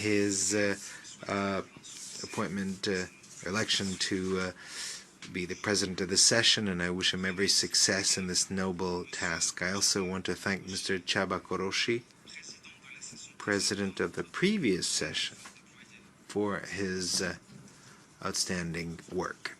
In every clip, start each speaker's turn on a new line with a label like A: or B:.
A: his uh, uh, appointment, uh, election to uh, be the president of the session, and I wish him every success in this noble task. I also want to thank Mr. Chabakoroshi, president of the previous session, for his uh, outstanding work.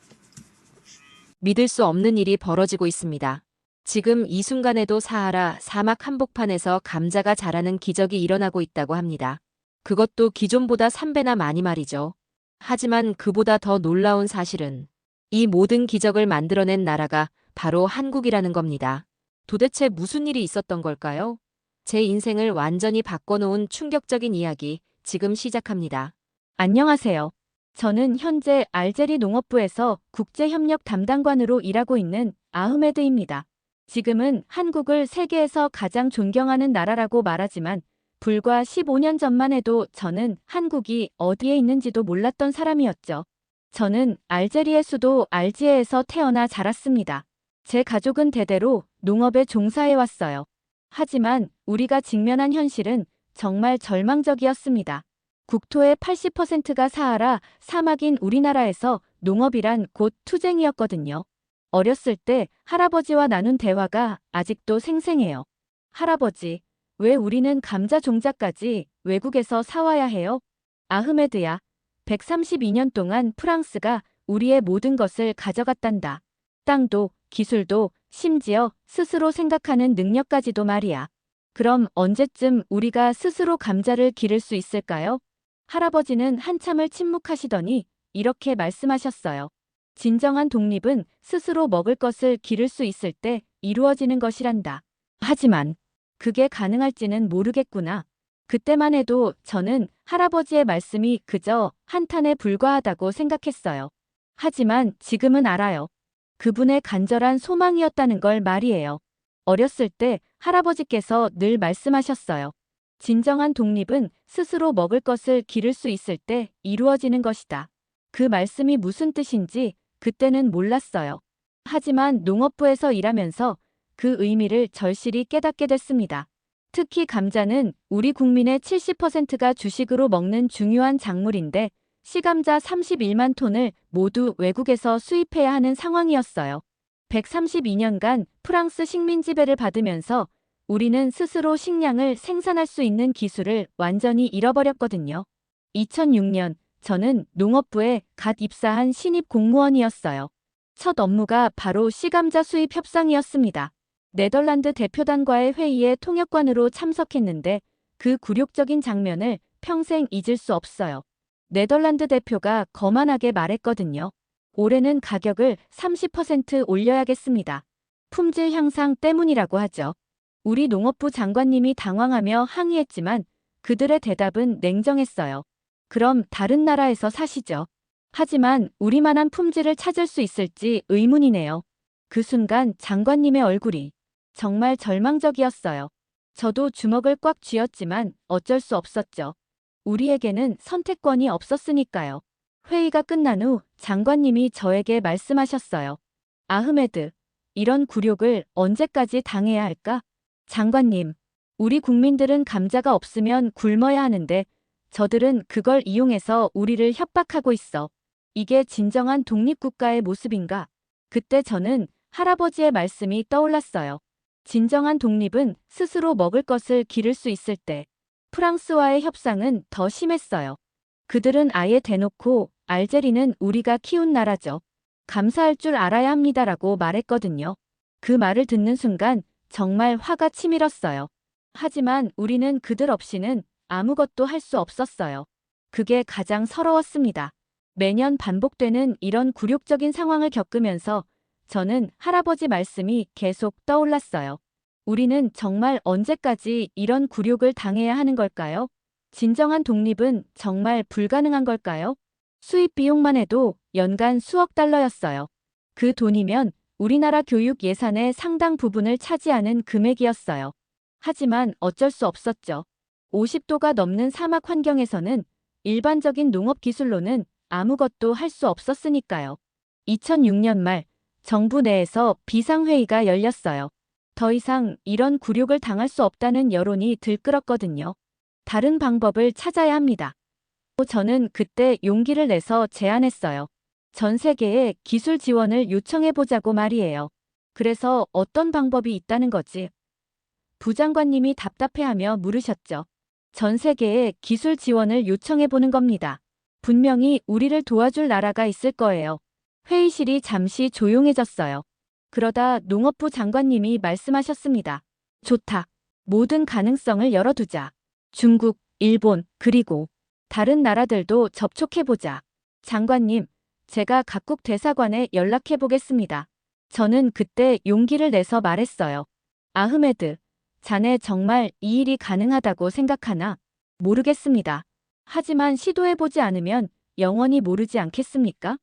B: 믿을 수 없는 일이 벌어지고 있습니다. 지금 이 순간에도 사하라 사막 한복판에서 감자가 자라는 기적이 일어나고 있다고 합니다. 그것도 기존보다 3배나 많이 말이죠. 하지만 그보다 더 놀라운 사실은 이 모든 기적을 만들어낸 나라가 바로 한국이라는 겁니다. 도대체 무슨 일이 있었던 걸까요? 제 인생을 완전히 바꿔놓은 충격적인 이야기 지금 시작합니다. 안녕하세요. 저는 현재 알제리 농업부에서 국제협력 담당관으로 일하고 있는 아흐메드입니다. 지금은 한국을 세계에서 가장 존경하는 나라라고 말하지만 불과 15년 전만 해도 저는 한국이 어디에 있는지도 몰랐던 사람이었죠. 저는 알제리의 수도 알지에에서 태어나 자랐습니다. 제 가족은 대대로 농업에 종사해왔어요. 하지만 우리가 직면한 현실은 정말 절망적이었습니다. 국토의 80%가 사하라 사막인 우리나라에서 농업이란 곧 투쟁이었거든요. 어렸을 때 할아버지와 나눈 대화가 아직도 생생해요. 할아버지, 왜 우리는 감자 종자까지 외국에서 사와야 해요? 아흐메드야, 132년 동안 프랑스가 우리의 모든 것을 가져갔단다. 땅도, 기술도, 심지어 스스로 생각하는 능력까지도 말이야. 그럼 언제쯤 우리가 스스로 감자를 기를 수 있을까요? 할아버지는 한참을 침묵하시더니 이렇게 말씀하셨어요. 진정한 독립은 스스로 먹을 것을 기를 수 있을 때 이루어지는 것이란다. 하지만 그게 가능할지는 모르겠구나. 그때만 해도 저는 할아버지의 말씀이 그저 한탄에 불과하다고 생각했어요. 하지만 지금은 알아요. 그분의 간절한 소망이었다는 걸 말이에요. 어렸을 때 할아버지께서 늘 말씀하셨어요. 진정한 독립은 스스로 먹을 것을 기를 수 있을 때 이루어지는 것이다. 그 말씀이 무슨 뜻인지 그때는 몰랐어요. 하지만 농업부에서 일하면서 그 의미를 절실히 깨닫게 됐습니다. 특히 감자는 우리 국민의 70%가 주식으로 먹는 중요한 작물인데 시감자 31만 톤을 모두 외국에서 수입해야 하는 상황이었어요. 132년간 프랑스 식민 지배를 받으면서 우리는 스스로 식량을 생산할 수 있는 기술을 완전히 잃어버렸거든요. 2006년 저는 농업부에 갓 입사한 신입 공무원이었어요. 첫 업무가 바로 시감자 수입 협상이었습니다. 네덜란드 대표단과의 회의에 통역관으로 참석했는데 그 굴욕적인 장면을 평생 잊을 수 없어요. 네덜란드 대표가 거만하게 말했거든요. 올해는 가격을 30% 올려야겠습니다. 품질 향상 때문이라고 하죠. 우리 농업부 장관님이 당황하며 항의했지만 그들의 대답은 냉정했어요. 그럼 다른 나라에서 사시죠. 하지만 우리만한 품질을 찾을 수 있을지 의문이네요. 그 순간 장관님의 얼굴이 정말 절망적이었어요. 저도 주먹을 꽉 쥐었지만 어쩔 수 없었죠. 우리에게는 선택권이 없었으니까요. 회의가 끝난 후 장관님이 저에게 말씀하셨어요. 아흐메드, 이런 굴욕을 언제까지 당해야 할까? 장관님, 우리 국민들은 감자가 없으면 굶어야 하는데 저들은 그걸 이용해서 우리를 협박하고 있어. 이게 진정한 독립국가의 모습인가? 그때 저는 할아버지의 말씀이 떠올랐어요. 진정한 독립은 스스로 먹을 것을 기를 수 있을 때 프랑스와의 협상은 더 심했어요. 그들은 아예 대놓고 알제리는 우리가 키운 나라죠. 감사할 줄 알아야 합니다라고 말했거든요. 그 말을 듣는 순간 정말 화가 치밀었어요. 하지만 우리는 그들 없이는 아무것도 할 수 없었어요. 그게 가장 서러웠습니다. 매년 반복되는 이런 굴욕적인 상황을 겪으면서 저는 할아버지 말씀이 계속 떠올랐어요. 우리는 정말 언제까지 이런 굴욕을 당해야 하는 걸까요? 진정한 독립은 정말 불가능한 걸까요? 수입 비용만 해도 연간 수억 달러였어요. 그 돈이면 우리나라 교육 예산의 상당 부분을 차지하는 금액이었어요. 하지만 어쩔 수 없었죠. 50도가 넘는 사막 환경에서는 일반적인 농업 기술로는 아무것도 할 수 없었으니까요. 2006년 말 정부 내에서 비상회의가 열렸어요. 더 이상 이런 굴욕을 당할 수 없다는 여론이 들끓었거든요. 다른 방법을 찾아야 합니다. 저는 그때 용기를 내서 제안했어요. 전 세계에 기술 지원을 요청해보자고 말이에요. 그래서 어떤 방법이 있다는 거지? 부장관님이 답답해하며 물으셨죠. 전 세계에 기술 지원을 요청해보는 겁니다. 분명히 우리를 도와줄 나라가 있을 거예요. 회의실이 잠시 조용해졌어요. 그러다 농업부 장관님이 말씀하셨습니다. 좋다. 모든 가능성을 열어두자. 중국, 일본, 그리고 다른 나라들도 접촉해보자. 장관님, 제가 각국 대사관에 연락해보겠습니다. 저는 그때 용기를 내서 말했어요. 아흐메드, 자네 정말 이 일이 가능하다고 생각하나? 모르겠습니다. 하지만 시도해보지 않으면 영원히 모르지 않겠습니까?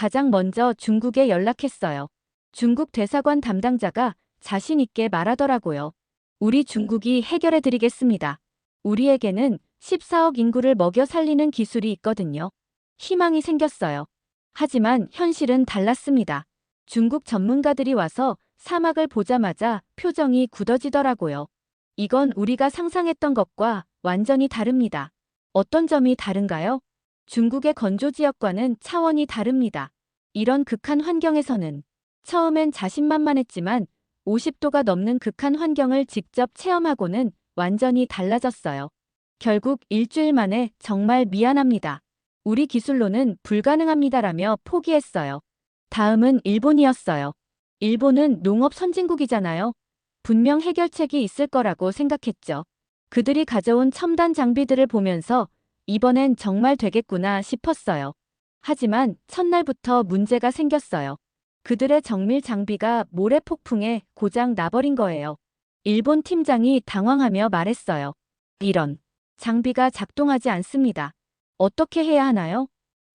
B: 가장 먼저 중국에 연락했어요. 중국 대사관 담당자가 자신 있게 말하더라고요. 우리 중국이 해결해 드리겠습니다. 우리에게는 14억 인구를 먹여 살리는 기술이 있거든요. 희망이 생겼어요. 하지만 현실은 달랐습니다. 중국 전문가들이 와서 사막을 보자마자 표정이 굳어지더라고요. 이건 우리가 상상했던 것과 완전히 다릅니다. 어떤 점이 다른가요? 중국의 건조 지역과는 차원이 다릅니다. 이런 극한 환경에서는 처음엔 자신만만했지만 50도가 넘는 극한 환경을 직접 체험하고는 완전히 달라졌어요. 결국 일주일 만에 정말 미안합니다. 우리 기술로는 불가능합니다라며 포기했어요. 다음은 일본이었어요. 일본은 농업 선진국이잖아요. 분명 해결책이 있을 거라고 생각했죠. 그들이 가져온 첨단 장비들을 보면서 이번엔 정말 되겠구나 싶었어요. 하지만 첫날부터 문제가 생겼어요. 그들의 정밀 장비가 모래 폭풍에 고장 나버린 거예요. 일본 팀장이 당황하며 말했어요. 이런. 장비가 작동하지 않습니다. 어떻게 해야 하나요?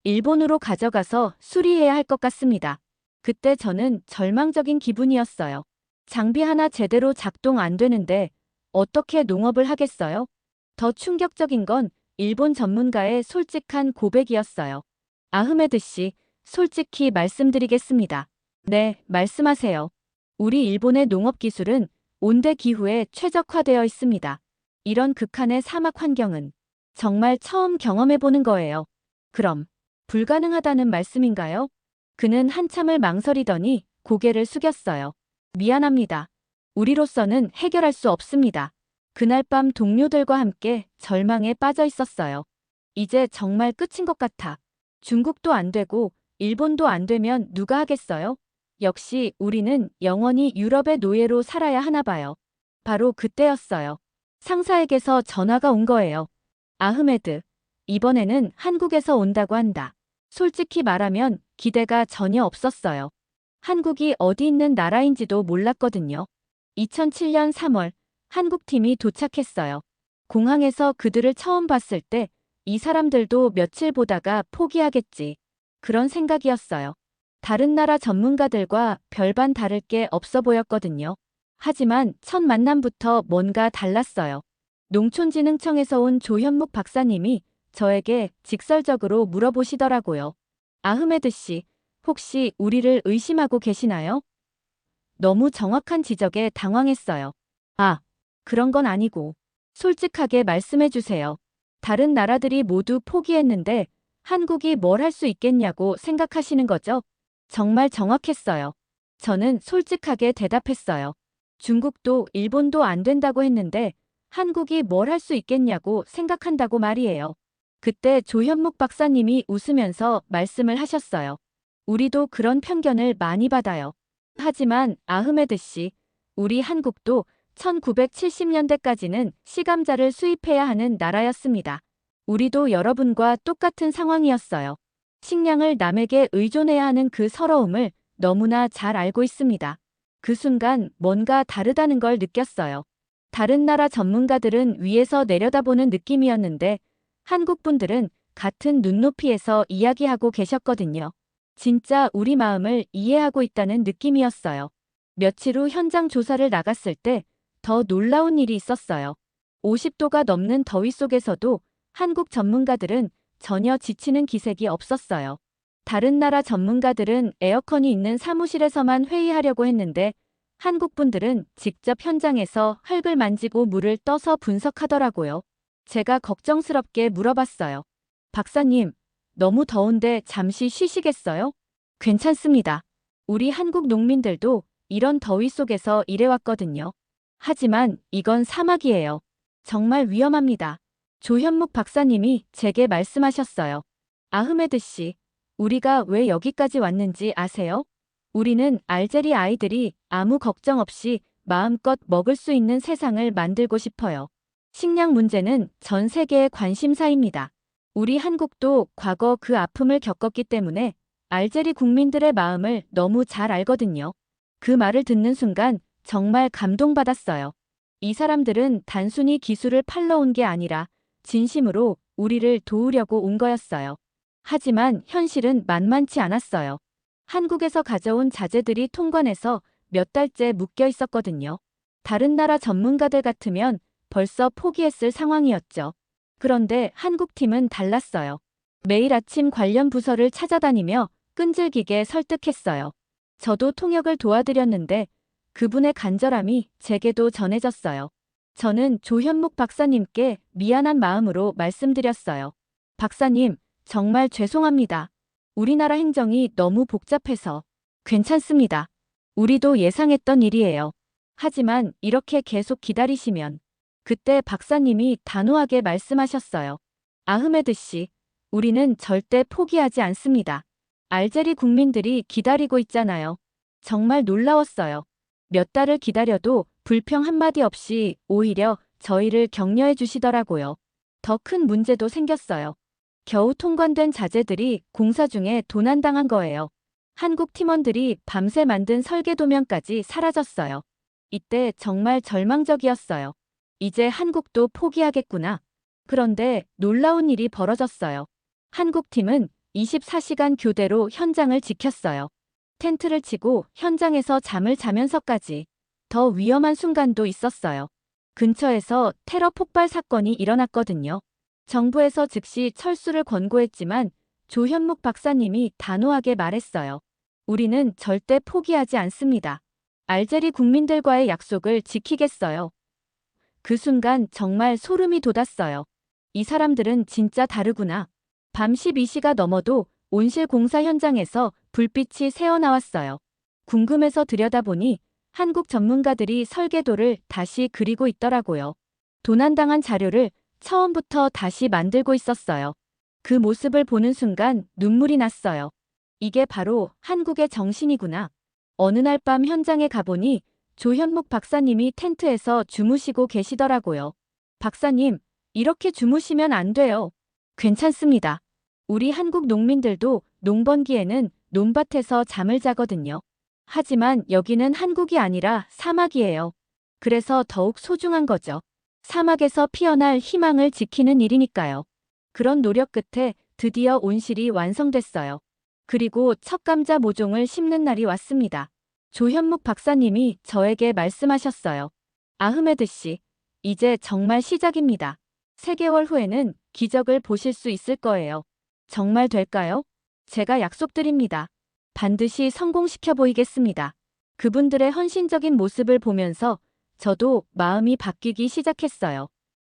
B: 일본으로 가져가서 수리해야 할 것 같습니다. 그때 저는 절망적인 기분이었어요. 장비 하나 제대로 작동 안 되는데 어떻게 농업을 하겠어요? 더 충격적인 건 일본 전문가의 솔직한 고백이었어요. 아흐메드 씨, 솔직히 말씀드리겠습니다. 네, 말씀하세요. 우리 일본의 농업 기술은 온대 기후에 최적화되어 있습니다. 이런 극한의 사막 환경은 정말 처음 경험해보는 거예요. 그럼, 불가능하다는 말씀인가요? 그는 한참을 망설이더니 고개를 숙였어요. 미안합니다. 우리로서는 해결할 수 없습니다. 그날 밤 동료들과 함께 절망에 빠져 있었어요. 이제 정말 끝인 것 같아. 중국도 안 되고 일본도 안 되면 누가 하겠어요? 역시 우리는 영원히 유럽의 노예로 살아야 하나 봐요. 바로 그때였어요. 상사에게서 전화가 온 거예요. 아흐메드, 이번에는 한국에서 온다고 한다. 솔직히 말하면 기대가 전혀 없었어요. 한국이 어디 있는 나라인지도 몰랐거든요. 2007년 3월, 한국팀이 도착했어요. 공항에서 그들을 처음 봤을 때 이 사람들도 며칠 보다가 포기하겠지. 그런 생각이었어요. 다른 나라 전문가들과 별반 다를 게 없어 보였거든요. 하지만 첫 만남부터 뭔가 달랐어요. 농촌진흥청에서 온 조현묵 박사님이 저에게 직설적으로 물어보시더라고요. 아흐메드 씨, 혹시 우리를 의심하고 계시나요? 너무 정확한 지적에 당황했어요. 아, 그런 건 아니고. 솔직하게 말씀해 주세요. 다른 나라들이 모두 포기했는데 한국이 뭘 할 수 있겠냐고 생각하시는 거죠? 정말 정확했어요. 저는 솔직하게 대답했어요. 중국도 일본도 안 된다고 했는데 한국이 뭘 할 수 있겠냐고 생각한다고 말이에요. 그때 조현묵 박사님이 웃으면서 말씀을 하셨어요. 우리도 그런 편견을 많이 받아요. 하지만 아흐메드 씨, 우리 한국도 1970년대까지는 시감자를 수입해야 하는 나라였습니다. 우리도 여러분과 똑같은 상황이었어요. 식량을 남에게 의존해야 하는 그 서러움을 너무나 잘 알고 있습니다. 그 순간 뭔가 다르다는 걸 느꼈어요. 다른 나라 전문가들은 위에서 내려다보는 느낌이었는데 한국 분들은 같은 눈높이에서 이야기하고 계셨거든요. 진짜 우리 마음을 이해하고 있다는 느낌이었어요. 며칠 후 현장 조사를 나갔을 때 더 놀라운 일이 있었어요. 50도가 넘는 더위 속에서도 한국 전문가들은 전혀 지치는 기색이 없었어요. 다른 나라 전문가들은 에어컨이 있는 사무실에서만 회의하려고 했는데 한국 분들은 직접 현장에서 흙을 만지고 물을 떠서 분석하더라고요. 제가 걱정스럽게 물어봤어요. 박사님, 너무 더운데 잠시 쉬시겠어요? 괜찮습니다. 우리 한국 농민들도 이런 더위 속에서 일해왔거든요. 하지만 이건 사막이에요. 정말 위험합니다. 조현묵 박사님이 제게 말씀하셨어요. 아흐메드 씨, 우리가 왜 여기까지 왔는지 아세요? 우리는 알제리 아이들이 아무 걱정 없이 마음껏 먹을 수 있는 세상을 만들고 싶어요. 식량 문제는 전 세계의 관심사입니다. 우리 한국도 과거 그 아픔을 겪었기 때문에 알제리 국민들의 마음을 너무 잘 알거든요. 그 말을 듣는 순간 정말 감동받았어요. 이 사람들은 단순히 기술을 팔러 온 게 아니라 진심으로 우리를 도우려고 온 거였어요. 하지만 현실은 만만치 않았어요. 한국에서 가져온 자재들이 통관해서 몇 달째 묶여 있었거든요. 다른 나라 전문가들 같으면 벌써 포기했을 상황이었죠. 그런데 한국팀은 달랐어요. 매일 아침 관련 부서를 찾아다니며 끈질기게 설득했어요. 저도 통역을 도와드렸는데 그분의 간절함이 제게도 전해졌어요. 저는 조현묵 박사님께 미안한 마음으로 말씀드렸어요. 박사님, 정말 죄송합니다. 우리나라 행정이 너무 복잡해서. 괜찮습니다. 우리도 예상했던 일이에요. 하지만 이렇게 계속 기다리시면. 그때 박사님이 단호하게 말씀하셨어요. 아흐메드 씨, 우리는 절대 포기하지 않습니다. 알제리 국민들이 기다리고 있잖아요. 정말 놀라웠어요. 몇 달을 기다려도 불평 한마디 없이 오히려 저희를 격려해 주시더라고요. 더 큰 문제도 생겼어요. 겨우 통관된 자재들이 공사 중에 도난당한 거예요. 한국 팀원들이 밤새 만든 설계 도면까지 사라졌어요. 이때 정말 절망적이었어요. 이제 한국도 포기하겠구나. 그런데 놀라운 일이 벌어졌어요. 한국 팀은 24시간 교대로 현장을 지켰어요. 텐트를 치고 현장에서 잠을 자면서까지 더 위험한 순간도 있었어요. 근처에서 테러 폭발 사건이 일어났거든요. 정부에서 즉시 철수를 권고했지만 조현묵 박사님이 단호하게 말했어요. 우리는 절대 포기하지 않습니다. 알제리 국민들과의 약속을 지키겠어요. 그 순간 정말 소름이 돋았어요. 이 사람들은 진짜 다르구나. 밤 12시가 넘어도 온실 공사 현장에서 불빛이 새어나왔어요. 궁금해서 들여다보니 한국 전문가들이 설계도를 다시 그리고 있더라고요. 도난당한 자료를 처음부터 다시 만들고 있었어요. 그 모습을 보는 순간 눈물이 났어요. 이게 바로 한국의 정신이구나. 어느 날 밤 현장에 가보니 조현묵 박사님이 텐트에서 주무시고 계시더라고요. 박사님, 이렇게 주무시면 안 돼요. 괜찮습니다. 우리 한국 농민들도 농번기에는 논밭에서 잠을 자거든요. 하지만 여기는 한국이 아니라 사막이에요. 그래서 더욱 소중한 거죠. 사막에서 피어날 희망을 지키는 일이니까요. 그런 노력 끝에 드디어 온실이 완성됐어요. 그리고 첫 감자 모종을 심는 날이 왔습니다. 조현묵 박사님이 저에게 말씀하셨어요. 아흐메드 씨, 이제 정말 시작입니다. 3개월 후에는 기적을 보실 수 있을 거예요. 정말 될까요? 제가 약속드립니다. 반드시 성공시켜 보이겠습니다. 그분들의 헌신적인 모습을 보면서 저도 마음이 바뀌기 시작했어요.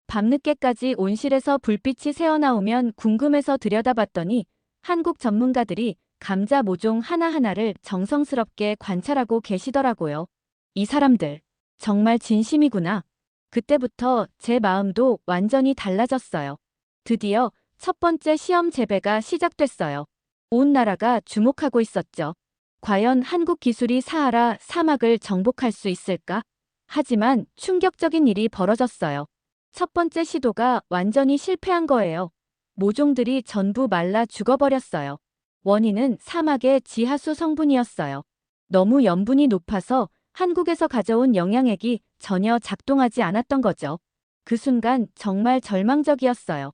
B: 밤늦게까지 온실에서 불빛이 새어나오면 궁금해서 들여다봤더니 한국 전문가들이 감자 모종 하나하나를 정성스럽게 관찰하고 계시더라고요. 이 사람들, 정말 진심이구나. 그때부터 제 마음도 완전히 달라졌어요. 드디어 첫 번째 시험 재배가 시작됐어요. 온 나라가 주목하고 있었죠. 과연 한국 기술이 사하라 사막을 정복할 수 있을까? 하지만 충격적인 일이 벌어졌어요. 첫 번째 시도가 완전히 실패한 거예요. 모종들이 전부 말라 죽어버렸어요. 원인은 사막의 지하수 성분이었어요. 너무 염분이 높아서 한국에서 가져온 영양액이 전혀 작동하지 않았던 거죠. 그 순간 정말 절망적이었어요.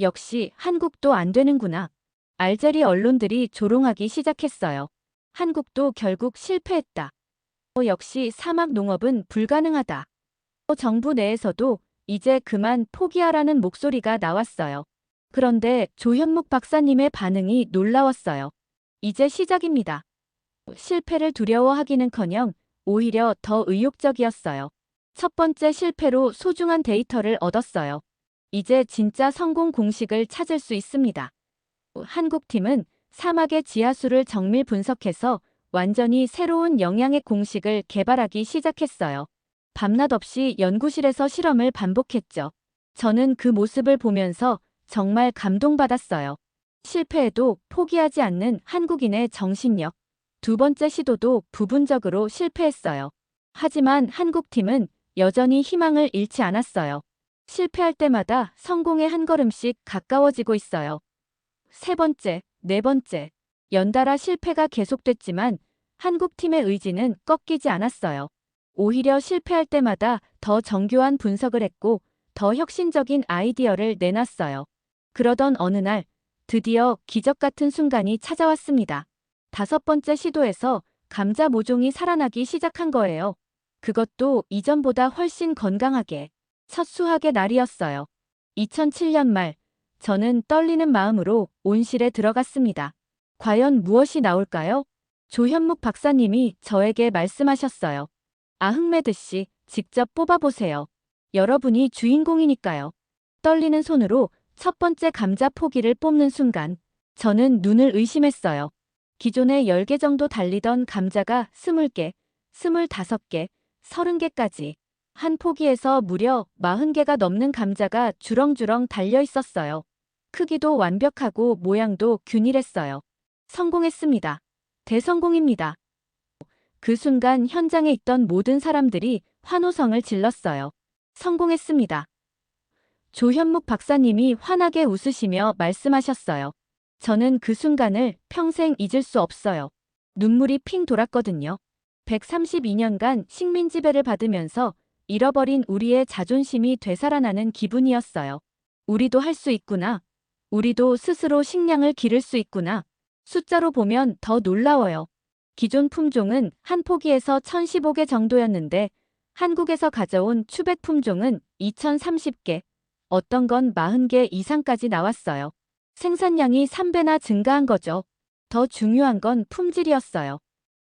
B: 역시 한국도 안 되는구나. 알제리 언론들이 조롱하기 시작했어요. 한국도 결국 실패했다. 어, 역시 사막 농업은 불가능하다. 어, 정부 내에서도 이제 그만 포기하라는 목소리가 나왔어요. 그런데 조현묵 박사님의 반응이 놀라웠어요. 이제 시작입니다. 실패를 두려워하기는커녕 오히려 더 의욕적이었어요. 첫 번째 실패로 소중한 데이터를 얻었어요. 이제 진짜 성공 공식을 찾을 수 있습니다. 한국팀은 사막의 지하수를 정밀 분석해서 완전히 새로운 영양액 공식을 개발하기 시작했어요. 밤낮 없이 연구실에서 실험을 반복했죠. 저는 그 모습을 보면서 정말 감동받았어요. 실패해도 포기하지 않는 한국인의 정신력. 두 번째 시도도 부분적으로 실패했어요. 하지만 한국팀은 여전히 희망을 잃지 않았어요. 실패할 때마다 성공의 한 걸음씩 가까워지고 있어요. 세 번째, 네 번째. 연달아 실패가 계속됐지만 한국팀의 의지는 꺾이지 않았어요. 오히려 실패할 때마다 더 정교한 분석을 했고 더 혁신적인 아이디어를 내놨어요. 그러던 어느 날 드디어 기적 같은 순간이 찾아왔습니다. 다섯 번째 시도에서 감자 모종이 살아나기 시작한 거예요. 그것도 이전보다 훨씬 건강하게. 첫 수학의 날이었어요. 2007년 말, 저는 떨리는 마음으로 온실에 들어갔습니다. 과연 무엇이 나올까요? 조현묵 박사님이 저에게 말씀하셨어요. 아흥메드 씨, 직접 뽑아보세요. 여러분이 주인공이니까요. 떨리는 손으로 첫 번째 감자 포기를 뽑는 순간, 저는 눈을 의심했어요. 기존에 10개 정도 달리던 감자가 20개, 25개, 30개까지. 한 포기에서 무려 40개가 넘는 감자가 주렁주렁 달려 있었어요. 크기도 완벽하고 모양도 균일했어요. 성공했습니다. 대성공입니다. 그 순간 현장에 있던 모든 사람들이 환호성을 질렀어요. 성공했습니다. 조현묵 박사님이 환하게 웃으시며 말씀하셨어요. 저는 그 순간을 평생 잊을 수 없어요. 눈물이 핑 돌았거든요. 132년간 식민 지배를 받으면서 잃어버린 우리의 자존심이 되살아나는 기분이었어요. 우리도 할 수 있구나. 우리도 스스로 식량을 기를 수 있구나. 숫자로 보면 더 놀라워요. 기존 품종은 한 포기에서 1015개 정도였는데 한국에서 가져온 추백 품종은 2030개, 어떤 건 40개 이상까지 나왔어요. 생산량이 3배나 증가한 거죠. 더 중요한 건 품질이었어요.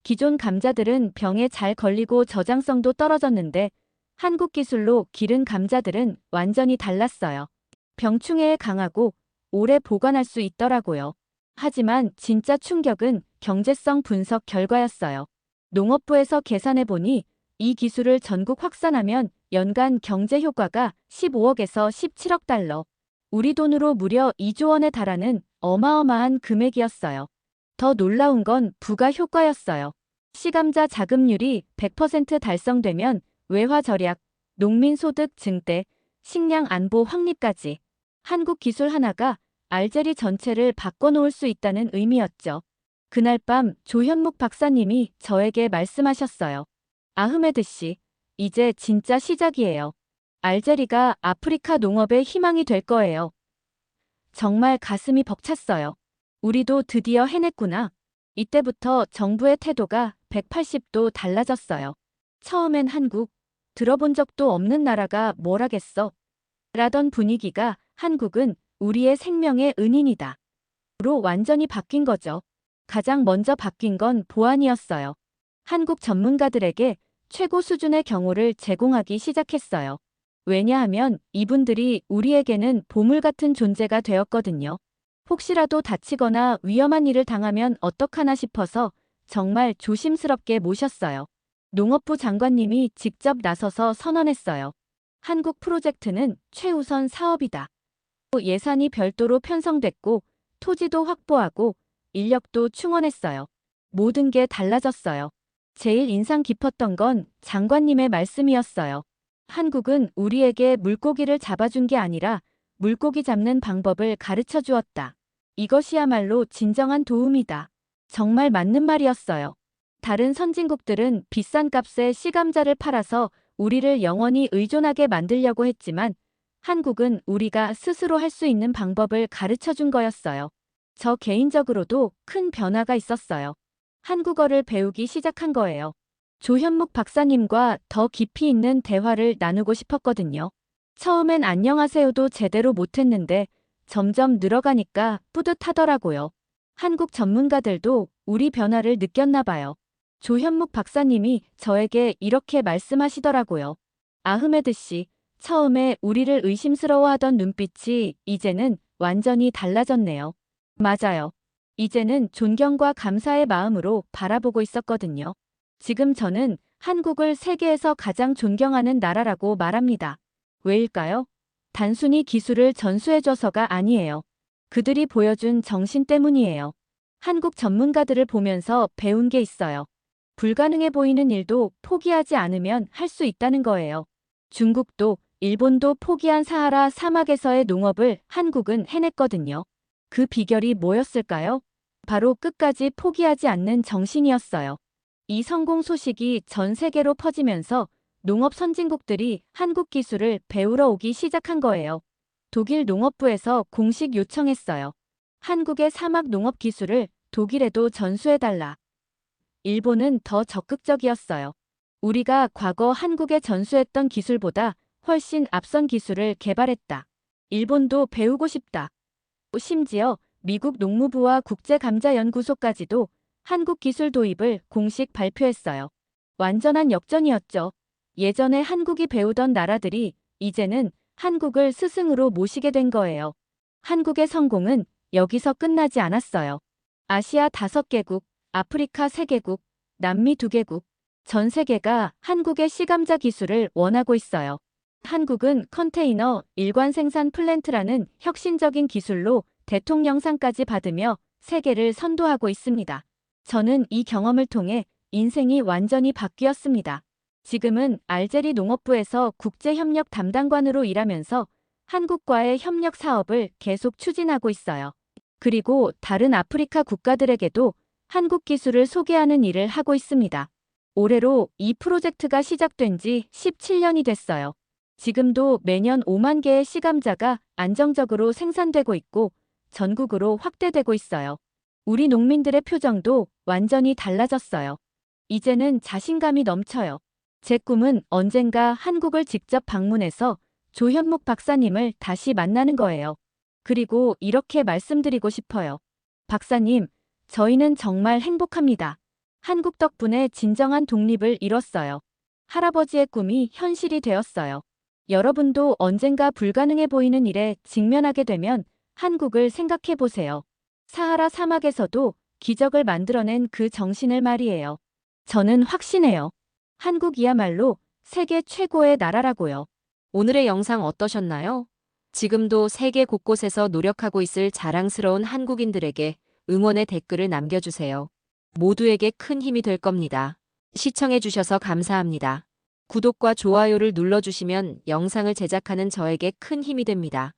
B: 기존 감자들은 병에 잘 걸리고 저장성도 떨어졌는데 한국 기술로 기른 감자들은 완전히 달랐어요. 병충해에 강하고 오래 보관할 수 있더라고요. 하지만 진짜 충격은 경제성 분석 결과였어요. 농업부에서 계산해보니 이 기술을 전국 확산하면 연간 경제 효과가 15억에서 17억 달러, 우리 돈으로 무려 2조 원에 달하는 어마어마한 금액이었어요. 더 놀라운 건 부가 효과였어요. 시감자 자금률이 100% 달성되면 외화 절약, 농민 소득 증대, 식량 안보 확립까지 한국 기술 하나가 알제리 전체를 바꿔놓을 수 있다는 의미였죠. 그날 밤 조현묵 박사님이 저에게 말씀하셨어요. 아흐메드 씨, 이제 진짜 시작이에요. 알제리가 아프리카 농업의 희망이 될 거예요. 정말 가슴이 벅찼어요. 우리도 드디어 해냈구나. 이때부터 정부의 태도가 180도 달라졌어요. 처음엔 한국, 들어본 적도 없는 나라가 뭘 하겠어. 라던 분위기가 한국은 우리의 생명의 은인이다. 로 완전히 바뀐 거죠. 가장 먼저 바뀐 건 보안이었어요. 한국 전문가들에게 최고 수준의 경호를 제공하기 시작했어요. 왜냐하면 이분들이 우리에게는 보물 같은 존재가 되었거든요. 혹시라도 다치거나 위험한 일을 당하면 어떡하나 싶어서 정말 조심스럽게 모셨어요. 농업부 장관님이 직접 나서서 선언했어요. 한국 프로젝트는 최우선 사업이다. 예산이 별도로 편성됐고 토지도 확보하고 인력도 충원했어요. 모든 게 달라졌어요. 제일 인상 깊었던 건 장관님의 말씀이었어요. 한국은 우리에게 물고기를 잡아준 게 아니라 물고기 잡는 방법을 가르쳐 주었다. 이것이야말로 진정한 도움이다. 정말 맞는 말이었어요. 다른 선진국들은 비싼 값에 씨감자를 팔아서 우리를 영원히 의존하게 만들려고 했지만 한국은 우리가 스스로 할 수 있는 방법을 가르쳐 준 거였어요. 저 개인적으로도 큰 변화가 있었어요. 한국어를 배우기 시작한 거예요. 조현묵 박사님과 더 깊이 있는 대화를 나누고 싶었거든요. 처음엔 안녕하세요도 제대로 못했는데 점점 늘어가니까 뿌듯하더라고요. 한국 전문가들도 우리 변화를 느꼈나 봐요. 조현묵 박사님이 저에게 이렇게 말씀하시더라고요. 아흐메드 씨, 처음에 우리를 의심스러워하던 눈빛이 이제는 완전히 달라졌네요. 맞아요. 이제는 존경과 감사의 마음으로 바라보고 있었거든요. 지금 저는 한국을 세계에서 가장 존경하는 나라라고 말합니다. 왜일까요? 단순히 기술을 전수해줘서가 아니에요. 그들이 보여준 정신 때문이에요. 한국 전문가들을 보면서 배운 게 있어요. 불가능해 보이는 일도 포기하지 않으면 할 수 있다는 거예요. 중국도 일본도 포기한 사하라 사막에서의 농업을 한국은 해냈거든요. 그 비결이 뭐였을까요? 바로 끝까지 포기하지 않는 정신이었어요. 이 성공 소식이 전 세계로 퍼지면서 농업 선진국들이 한국 기술을 배우러 오기 시작한 거예요. 독일 농업부에서 공식 요청했어요. 한국의 사막 농업 기술을 독일에도 전수해달라. 일본은 더 적극적이었어요. 우리가 과거 한국에 전수했던 기술보다 훨씬 앞선 기술을 개발했다. 일본도 배우고 싶다. 심지어 미국 농무부와 국제감자연구소까지도 한국 기술 도입을 공식 발표했어요. 완전한 역전이었죠. 예전에 한국이 배우던 나라들이 이제는 한국을 스승으로 모시게 된 거예요. 한국의 성공은 여기서 끝나지 않았어요. 아시아 5개국, 아프리카 3개국, 남미 2개국, 전 세계가 한국의 시감자 기술을 원하고 있어요. 한국은 컨테이너 일관 생산 플랜트라는 혁신적인 기술로 대통령상까지 받으며 세계를 선도하고 있습니다. 저는 이 경험을 통해 인생이 완전히 바뀌었습니다. 지금은 알제리 농업부에서 국제협력 담당관으로 일하면서 한국과의 협력 사업을 계속 추진하고 있어요. 그리고 다른 아프리카 국가들에게도 한국 기술을 소개하는 일을 하고 있습니다. 올해로 이 프로젝트가 시작된 지 17년이 됐어요. 지금도 매년 5만 개의 시감자가 안정적으로 생산되고 있고 전국으로 확대되고 있어요. 우리 농민들의 표정도 완전히 달라졌어요. 이제는 자신감이 넘쳐요. 제 꿈은 언젠가 한국을 직접 방문해서 조현목 박사님을 다시 만나는 거예요. 그리고 이렇게 말씀드리고 싶어요. 박사님, 저희는 정말 행복합니다. 한국 덕분에 진정한 독립을 이뤘어요. 할아버지의 꿈이 현실이 되었어요. 여러분도 언젠가 불가능해 보이는 일에 직면하게 되면 한국을 생각해 보세요. 사하라 사막에서도 기적을 만들어낸 그 정신을 말이에요. 저는 확신해요. 한국이야말로 세계 최고의 나라라고요. 오늘의 영상 어떠셨나요? 지금도 세계 곳곳에서 노력하고 있을 자랑스러운 한국인들에게 응원의 댓글을 남겨주세요. 모두에게 큰 힘이 될 겁니다. 시청해주셔서 감사합니다. 구독과 좋아요를 눌러주시면 영상을 제작하는 저에게 큰 힘이 됩니다.